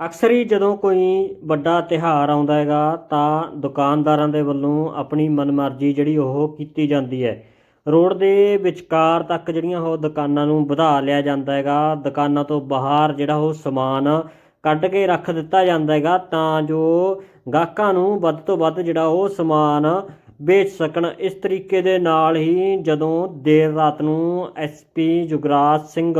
ਅਕਸਰ ਹੀ ਜਦੋਂ ਕੋਈ ਵੱਡਾ ਤਿਉਹਾਰ ਆਉਂਦਾ ਹੈਗਾ, ਤਾਂ ਦੁਕਾਨਦਾਰਾਂ ਦੇ ਵੱਲੋਂ ਆਪਣੀ ਮਨਮਰਜ਼ੀ ਜਿਹੜੀ ਉਹ ਕੀਤੀ ਜਾਂਦੀ ਹੈ। ਰੋਡ ਦੇ ਵਿਚਕਾਰ ਤੱਕ ਜਿਹੜੀਆਂ ਉਹ ਦੁਕਾਨਾਂ ਨੂੰ ਵਧਾ ਲਿਆ ਜਾਂਦਾ ਹੈਗਾ, ਦੁਕਾਨਾਂ ਤੋਂ ਬਾਹਰ ਜਿਹੜਾ ਉਹ ਸਮਾਨ ਕੱਢ ਕੇ ਰੱਖ ਦਿੱਤਾ ਜਾਂਦਾ ਹੈਗਾ, ਤਾਂ ਜੋ ਗਾਹਕਾਂ ਨੂੰ ਵੱਧ ਤੋਂ ਵੱਧ ਜਿਹੜਾ ਉਹ ਸਮਾਨ ਵੇਚ ਸਕਣ। ਇਸ ਤਰੀਕੇ ਦੇ ਨਾਲ ਹੀ ਜਦੋਂ ਦੇਰ ਰਾਤ ਨੂੰ ਐਸਪੀ ਜੁਗਰਾਜ ਸਿੰਘ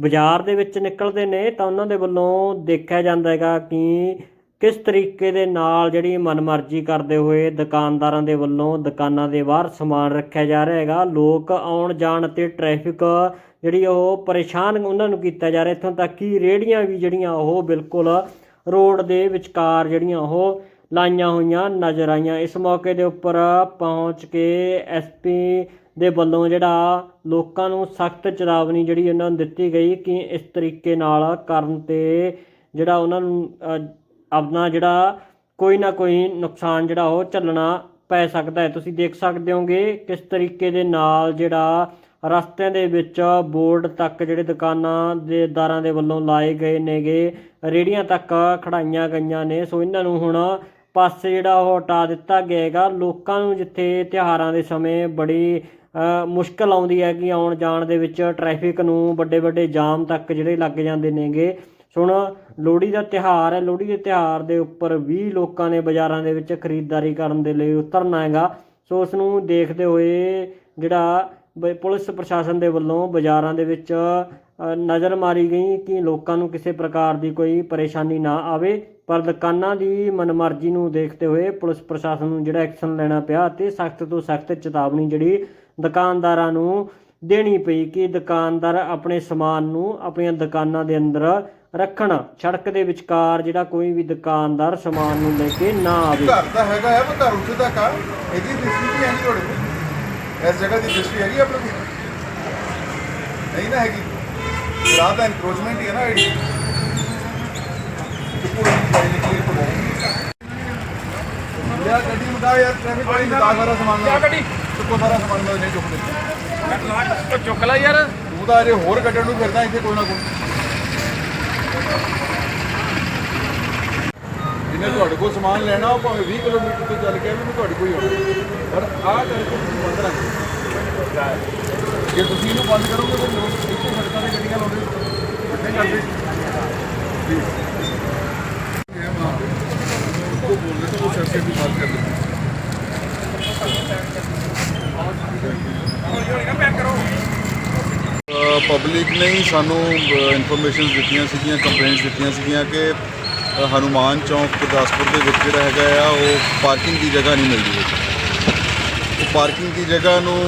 ਬਾਜ਼ਾਰ ਦੇ ਵਿੱਚ ਨਿਕਲਦੇ ਨੇ ਤਾਂ ਉਹਨਾਂ ਦੇ ਵੱਲੋਂ ਦੇਖਿਆ ਜਾਂਦਾ ਹੈਗਾ ਕਿ ਕਿਸ ਤਰੀਕੇ ਦੇ ਨਾਲ ਜਿਹੜੀ ਮਨਮਰਜ਼ੀ ਕਰਦੇ ਹੋਏ ਦੁਕਾਨਦਾਰਾਂ ਦੇ ਵੱਲੋਂ ਦੁਕਾਨਾਂ ਦੇ ਬਾਹਰ ਸਮਾਨ ਰੱਖਿਆ ਜਾ ਰਿਹਾ ਹੈਗਾ। ਲੋਕ ਆਉਣ ਜਾਣ ਤੇ ਟ੍ਰੈਫਿਕ ਜਿਹੜੀ ਉਹ ਪਰੇਸ਼ਾਨ ਉਹਨਾਂ ਨੂੰ ਕੀਤਾ ਜਾ ਰਿਹਾ। ਇੱਥੋਂ ਤੱਕ ਕਿ ਰੇੜੀਆਂ ਵੀ ਜਿਹੜੀਆਂ ਉਹ ਬਿਲਕੁਲ ਰੋਡ ਦੇ ਵਿਚਕਾਰ ਜਿਹੜੀਆਂ ਉਹ ਲਾਈਆਂ ਹੋਈਆਂ ਨਜ਼ਰ ਆਈਆਂ। ਇਸ ਮੌਕੇ ਦੇ ਉੱਪਰ ਪਹੁੰਚ ਕੇ ਐਸਪੀ ਦੇ ਵੱਲੋਂ ਜਿਹੜਾ ਲੋਕਾਂ ਨੂੰ ਸਖਤ ਚੇਤਾਵਨੀ ਜਿਹੜੀ ਉਹਨਾਂ ਨੂੰ ਦਿੱਤੀ ਗਈ ਕਿ ਇਸ ਤਰੀਕੇ ਨਾਲ ਕਰਨ ਤੇ ਜਿਹੜਾ ਉਹਨਾਂ ਨੂੰ ਆਪਣਾ ਜਿਹੜਾ ਕੋਈ ਨਾ ਕੋਈ ਨੁਕਸਾਨ ਜਿਹੜਾ ਉਹ ਝੱਲਣਾ ਪੈ ਸਕਦਾ ਹੈ। ਤੁਸੀਂ ਦੇਖ ਸਕਦੇ ਹੋਗੇ ਕਿਸ ਤਰੀਕੇ ਦੇ ਨਾਲ ਜਿਹੜਾ ਰਸਤਿਆਂ ਦੇ ਵਿੱਚ ਬੋਰਡ ਤੱਕ ਜਿਹੜੇ ਦੁਕਾਨਾਂ ਦੇ ਦਾਰਾਂ ਦੇ ਵੱਲੋਂ ਲਾਏ ਗਏ ਨੇਗੇ, ਰੇੜੀਆਂ ਤੱਕ ਖੜਾਈਆਂ ਗਈਆਂ ਨੇ। ਸੋ ਇਹਨਾਂ ਨੂੰ ਹੁਣ ਪਾਸੇ ਜਿਹੜਾ ਉਹ ਹਟਾ ਦਿੱਤਾ ਗਿਆ ਹੈਗਾ। ਲੋਕਾਂ ਨੂੰ ਜਿੱਥੇ ਤਿਉਹਾਰਾਂ ਦੇ ਸਮੇਂ ਬੜੀ ਮੁਸ਼ਕਲ ਆਉਂਦੀ ਹੈ ਕਿ ਆਉਣ ਜਾਣ ਦੇ ਵਿੱਚ ਟ੍ਰੈਫਿਕ ਨੂੰ ਵੱਡੇ ਵੱਡੇ ਜਾਮ ਤੱਕ ਜਿਹੜੇ ਲੱਗ ਜਾਂਦੇ ਨੇਗੇ। ਸੋ ਹੁਣ ਲੋਹੜੀ ਦਾ ਤਿਉਹਾਰ ਹੈ, ਲੋਹੜੀ ਦੇ ਤਿਉਹਾਰ ਦੇ ਉੱਪਰ ਵੀ ਲੋਕਾਂ ਨੇ ਬਾਜ਼ਾਰਾਂ ਦੇ ਵਿੱਚ ਖਰੀਦਦਾਰੀ ਕਰਨ ਦੇ ਲਈ ਉਤਰਨਾ ਹੈਗਾ। ਸੋ ਉਸ ਨੂੰ ਦੇਖਦੇ ਹੋਏ ਜਿਹੜਾ ਬ- ਪੁਲਿਸ ਪ੍ਰਸ਼ਾਸਨ ਦੇ ਵੱਲੋਂ ਬਾਜ਼ਾਰਾਂ ਦੇ ਵਿੱਚ ਨਜ਼ਰ ਮਾਰੀ ਗਈ ਕਿ ਲੋਕਾਂ ਨੂੰ ਕਿਸੇ ਪ੍ਰਕਾਰ ਦੀ ਕੋਈ ਪਰੇਸ਼ਾਨੀ ਨਾ ਆਵੇ। ਪਰ ਦੁਕਾਨਾਂ ਦੀ ਮਨਮਰਜ਼ੀ ਨੂੰ ਦੇਖਦੇ ਹੋਏ ਪੁਲਿਸ ਪ੍ਰਸ਼ਾਸਨ ਨੂੰ ਜਿਹੜਾ ਐਕਸ਼ਨ ਲੈਣਾ ਪਿਆ ਅਤੇ ਸਖਤ ਤੋਂ ਸਖਤ ਚੇਤਾਵਨੀ ਜਿਹੜੀ ਦੁਕਾਨਦਾਰਾਂ ਨੂੰ ਦੇਣੀ ਪਈ ਕਿ ਦੁਕਾਨਦਾਰ ਆਪਣੇ ਸਮਾਨ ਨੂੰ ਆਪਣੀਆਂ ਦੁਕਾਨਾਂ ਦੇ ਅੰਦਰ ਰੱਖਣ। ਸੜਕ ਦੇ ਵਿਚਕਾਰ ਜਿਹੜਾ ਕੋਈ ਵੀ ਦੁਕਾਨਦਾਰ ਸਮਾਨ ਨੂੰ ਲੈ ਕੇ ਨਾ ਆਵੇ। ਘਰ ਤਾਂ ਹੈਗਾ ਹੈ ਪਰ ਘਰ ਉੱਥੇ ਤੱਕ ਆ। ਇਹਦੀ ਦ੍ਰਿਸ਼ਟੀ ਵੀ ਹੈਗੀ ਤੁਹਾਡੇ ਕੋਲ। ਇਸ ਜਗ੍ਹਾ ਦੀ ਦ੍ਰਿਸ਼ਟੀ ਹੈਗੀ ਆਪਣੇ ਕੋਲ? ਨਹੀਂ ਨਾ ਹੈਗੀ। ਰਾਤ ਦਾ ਇਨਕਰੋਚਮੈਂਟ ਹੀ ਹੈ ਨਾ ਆਈਡੀ ਤੇ ਪੂਰਾ ਨਹੀਂ ਨਿਕਲੀ ਤੋਂ ਯਾਰ ਗੱਡੀ ਮੁਕਾ ਯਾਰ ਟ੍ਰੈਫਿਕ ਵਾਲੀ ਦਾ ਸਾਰਾ ਸਮਾਨ ਕਿਆ ਗੱਡੀ? ਚੁੱਕੋ ਸਾਰਾ ਸਮਾਨ ਮੈਂ ਨਹੀਂ ਚੁੱਕਦੇ ਉਹ ਚੁੱਕ ਲੈ ਯਾਰ। ਤੂੰ ਤਾਂ ਅਜੇ ਹੋਰ ਕੱਢਣ ਨੂੰ ਫਿਰਦਾ ਇੱਥੇ ਕੋਈ ਨਾ ਕੋਈ। ਜਿੰਨੇ ਤੁਹਾਡੇ ਕੋਲ ਸਮਾਨ ਲੈਣਾ ਉਹ ਭਾਵੇਂ 20 ਕਿਲੋਮੀਟਰ ਤੋਂ ਚੱਲ ਕੇ ਵੀ ਤੁਹਾਡੇ ਕੋਲ ਹੀ ਹੋਣਾ ਪਰ ਆਹ ਕਰਕੇ ਬੰਦ ਰੱਖ ਜੇ ਤੁਸੀਂ ਇਹਨੂੰ ਬੰਦ ਕਰੋਗੇ ਤਾਂ ਲੋਕ ਇੱਥੇ ਸੜਕਾਂ ਤੇ ਗੱਡੀਆਂ ਲਾਉਂਦੇ ਵੱਡੇ ਕਰਦੇ। ਜੀ ਪਬਲਿਕ ਨੇ ਹੀ ਸਾਨੂੰ ਇਨਫੋਰਮੇਸ਼ਨ ਦਿੱਤੀਆਂ ਸੀਗੀਆਂ ਕੰਪਲੇਂਟਸ ਦਿੱਤੀਆਂ ਸੀਗੀਆਂ ਕਿ ਹਨੂਮਾਨ ਚੌਂਕ ਗੁਰਦਾਸਪੁਰ ਦੇ ਵਿੱਚ ਜਿਹੜਾ ਹੈਗਾ ਆ ਉਹ ਪਾਰਕਿੰਗ ਦੀ ਜਗ੍ਹਾ ਨਹੀਂ ਮਿਲਦੀ ਉਹ ਪਾਰਕਿੰਗ ਦੀ ਜਗ੍ਹਾ ਨੂੰ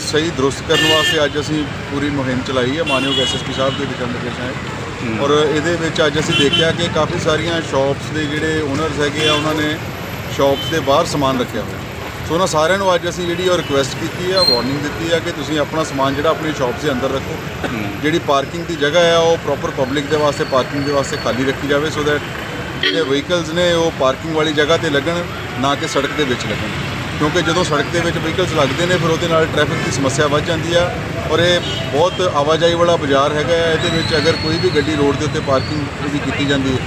ਸਹੀ ਦਰੁਸਤ ਕਰਨ ਵਾਸਤੇ ਅੱਜ ਅਸੀਂ ਪੂਰੀ ਮੁਹਿੰਮ ਚਲਾਈ ਹੈ ਮਾਨਯੋਗ ਐਸਐਸਪੀ ਸਾਹਿਬ ਦੇ ਦਿਸ਼ਾ ਨਿਰਦੇਸ਼ਾਂ ਹੈ। ਔਰ ਇਹਦੇ ਵਿੱਚ ਅੱਜ ਅਸੀਂ ਦੇਖਿਆ ਕਿ ਕਾਫੀ ਸਾਰੀਆਂ ਸ਼ਾਪਸ ਦੇ ਜਿਹੜੇ ਓਨਰਸ ਹੈਗੇ ਆ ਉਹਨਾਂ ਨੇ ਸ਼ਾਪਸ ਦੇ ਬਾਹਰ ਸਮਾਨ ਰੱਖਿਆ ਹੋਇਆ। ਸੋ ਉਹਨਾਂ ਸਾਰਿਆਂ ਨੂੰ ਅੱਜ ਅਸੀਂ ਜਿਹੜੀ ਉਹ ਰਿਕੁਐਸਟ ਕੀਤੀ ਆ ਵਾਰਨਿੰਗ ਦਿੱਤੀ ਆ ਕਿ ਤੁਸੀਂ ਆਪਣਾ ਸਮਾਨ ਜਿਹੜਾ ਆਪਣੀ ਸ਼ਾਪਸ ਦੇ ਅੰਦਰ ਰੱਖੋ। ਜਿਹੜੀ ਪਾਰਕਿੰਗ ਦੀ ਜਗ੍ਹਾ ਆ, ਉਹ ਪ੍ਰੋਪਰ ਪਬਲਿਕ ਦੇ ਵਾਸਤੇ ਪਾਰਕਿੰਗ ਦੇ ਵਾਸਤੇ ਖਾਲੀ ਰੱਖੀ ਜਾਵੇ ਸੋ ਦੈਟ ਜਿਹੜੇ ਵਹੀਕਲਸ ਨੇ, ਉਹ ਪਾਰਕਿੰਗ ਵਾਲੀ ਜਗ੍ਹਾ ਤੇ ਲੱਗਣ, ਨਾ ਕਿ ਸੜਕ ਦੇ ਵਿੱਚ ਲੱਗਣ। ਕਿਉਂਕਿ ਜਦੋਂ ਸੜਕ ਦੇ ਵਿੱਚ ਵਹੀਕਲਸ ਲੱਗਦੇ ਨੇ, ਫਿਰ ਉਹਦੇ ਨਾਲ ਟ੍ਰੈਫਿਕ ਦੀ ਸਮੱਸਿਆ ਵੱਧ ਜਾਂਦੀ ਆ ਔਰ ਇਹ ਬਹੁਤ ਆਵਾਜਾਈ ਵਾਲਾ ਬਾਜ਼ਾਰ ਹੈਗਾ ਹੈ ਇਹਦੇ ਵਿੱਚ ਅਗਰ ਕੋਈ ਵੀ ਗੱਡੀ ਰੋਡ ਦੇ ਉੱਤੇ ਪਾਰਕਿੰਗ ਦੀ ਕੀਤੀ ਜਾਂਦੀ ਹੈ,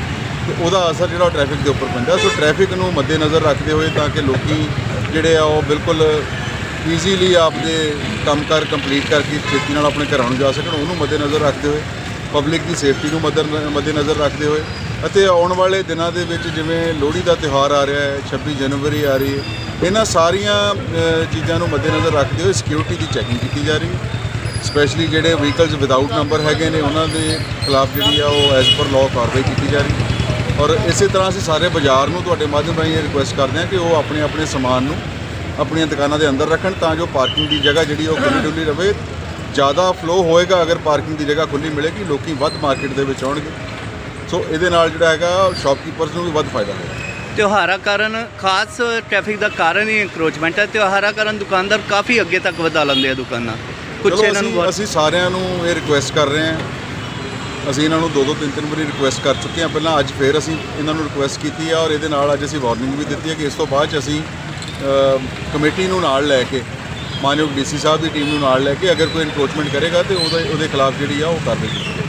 ਤੇ ਉਹਦਾ ਅਸਰ ਜਿਹੜਾ ਟ੍ਰੈਫਿਕ ਦੇ ਉੱਪਰ ਪੈਂਦਾ। ਸੋ ਟ੍ਰੈਫਿਕ ਨੂੰ ਮੱਦੇਨਜ਼ਰ ਰੱਖਦੇ ਹੋਏ ਤਾਂ ਕਿ ਲੋਕੀ ਜਿਹੜੇ ਆ ਉਹ ਬਿਲਕੁਲ ਈਜ਼ੀਲੀ ਆਪਦੇ ਕੰਮਕਾਰ ਕੰਪਲੀਟ ਕਰਕੇ ਛੇਤੀ ਨਾਲ ਆਪਣੇ ਘਰਾਂ ਨੂੰ ਜਾ ਸਕਣ, ਉਹਨੂੰ ਮੱਦੇਨਜ਼ਰ ਰੱਖਦੇ ਹੋਏ ਪਬਲਿਕ ਦੀ ਸੇਫਟੀ ਨੂੰ ਮੱਦਰ, ਮੱਦੇਨਜ਼ਰ ਰੱਖਦੇ ਹੋਏ। ਅਤੇ ਆਉਣ ਵਾਲੇ ਦਿਨਾਂ ਦੇ ਵਿੱਚ ਜਿਵੇਂ ਲੋਹੜੀ ਦਾ ਤਿਉਹਾਰ ਆ ਰਿਹਾ ਹੈ 26 ਜਨਵਰੀ ਆ ਰਹੀ ਹੈ, ਇਹਨਾਂ ਸਾਰੀਆਂ ਚੀਜ਼ਾਂ ਨੂੰ ਮੱਦੇਨਜ਼ਰ ਰੱਖਦੇ ਹੋਏ ਸਿਕਿਉਰਿਟੀ ਦੀ ਚੈਕਿੰਗ ਕੀਤੀ ਜਾ ਰਹੀ ਹੈ। ਸਪੈਸ਼ਲੀ ਜਿਹੜੇ ਵਹੀਕਲਸ ਵਿਦਆਊਟ ਨੰਬਰ ਹੈਗੇ ਨੇ, ਉਹਨਾਂ ਦੇ ਖਿਲਾਫ ਜਿਹੜੀ ਆ ਉਹ ਐਜ਼ ਪਰ ਲਾਅ ਕਾਰਵਾਈ ਕੀਤੀ ਜਾ ਰਹੀ ਹੈ। ਔਰ ਇਸੇ ਤਰ੍ਹਾਂ ਅਸੀਂ ਸਾਰੇ ਬਾਜ਼ਾਰ ਨੂੰ ਤੁਹਾਡੇ ਮਾਧਿਅਮ ਰਾਹੀਂ ਇਹ ਰਿਕੁਐਸਟ ਕਰਦੇ ਹਾਂ ਕਿ ਉਹ ਆਪਣੇ ਆਪਣੇ ਸਮਾਨ ਨੂੰ ਆਪਣੀਆਂ ਦੁਕਾਨਾਂ ਦੇ ਅੰਦਰ ਰੱਖਣ ਤਾਂ ਜੋ ਪਾਰਕਿੰਗ ਦੀ ਜਗ੍ਹਾ ਜਿਹੜੀ ਉਹ ਖੁੱਲ੍ਹੀ ਡੁੱਲੀ ਰਵੇ ਜ਼ਿਆਦਾ ਫਲੋ ਹੋਏਗਾ ਅਗਰ ਪਾਰਕਿੰਗ ਦੀ ਜਗ੍ਹਾ ਖੁੱਲ੍ਹੀ ਮਿਲੇਗੀ ਲੋਕੀ ਵੱਧ ਮਾਰਕੀਟ ਦੇ ਵਿੱਚ ਆਉਣਗੇ। ਸੋ ਇਹਦੇ ਨਾਲ ਜਿਹੜਾ ਹੈਗਾ ਸ਼ਾਪਕੀਪਰਸ ਨੂੰ ਵੀ ਵੱਧ ਫਾਇਦਾ ਹੋਏਗਾ। ਤਿਉਹਾਰਾਂ ਕਾਰਨ ਖਾਸ ਟ੍ਰੈਫਿਕ ਦਾ ਕਾਰਨ ਹੀ ਇੰਕਰੋਚਮੈਂਟ ਹੈ। ਤਿਉਹਾਰਾਂ ਕਾਰਨ ਦੁਕਾਨਦਾਰ ਕਾਫੀ ਅੱਗੇ ਤੱਕ ਵਧਾ ਲੈਂਦੇ ਆ ਦੁਕਾਨਾਂ। ਚਲੋ ਇਹਨਾਂ ਨੂੰ ਅਸੀਂ ਸਾਰਿਆਂ ਨੂੰ ਇਹ ਰਿਕੁਐਸਟ ਕਰ ਰਹੇ ਹਾਂ ਅਸੀਂ ਇਹਨਾਂ ਨੂੰ ਦੋ ਦੋ ਤਿੰਨ ਤਿੰਨ ਵਾਰੀ ਰਿਕੁਐਸਟ ਕਰ ਚੁੱਕੇ ਹਾਂ। ਪਹਿਲਾਂ ਅੱਜ ਫੇਰ ਅਸੀਂ ਇਹਨਾਂ ਨੂੰ ਰਿਕੁਐਸਟ ਕੀਤੀ ਆ ਔਰ ਇਹਦੇ ਨਾਲ ਅੱਜ ਅਸੀਂ ਵਾਰਨਿੰਗ ਵੀ ਦਿੱਤੀ ਹੈ ਕਿ ਇਸ ਤੋਂ ਬਾਅਦ 'ਚ ਅਸੀਂ ਕਮੇਟੀ ਨੂੰ ਨਾਲ ਲੈ ਕੇ, ਮਾਨਯੋਗ ਡੀਸੀ ਸਾਹਿਬ ਦੀ ਟੀਮ ਨੂੰ ਨਾਲ ਲੈ ਕੇ ਅਗਰ ਕੋਈ ਇਨਕਰੋਚਮੈਂਟ ਕਰੇਗਾ ਤੇ ਉਹਦੇ ਉਹਦੇ ਖਿਲਾਫ ਜਿਹੜੀ ਆ ਉਹ ਕਾਰਵਾਈ ਕੀਤੀ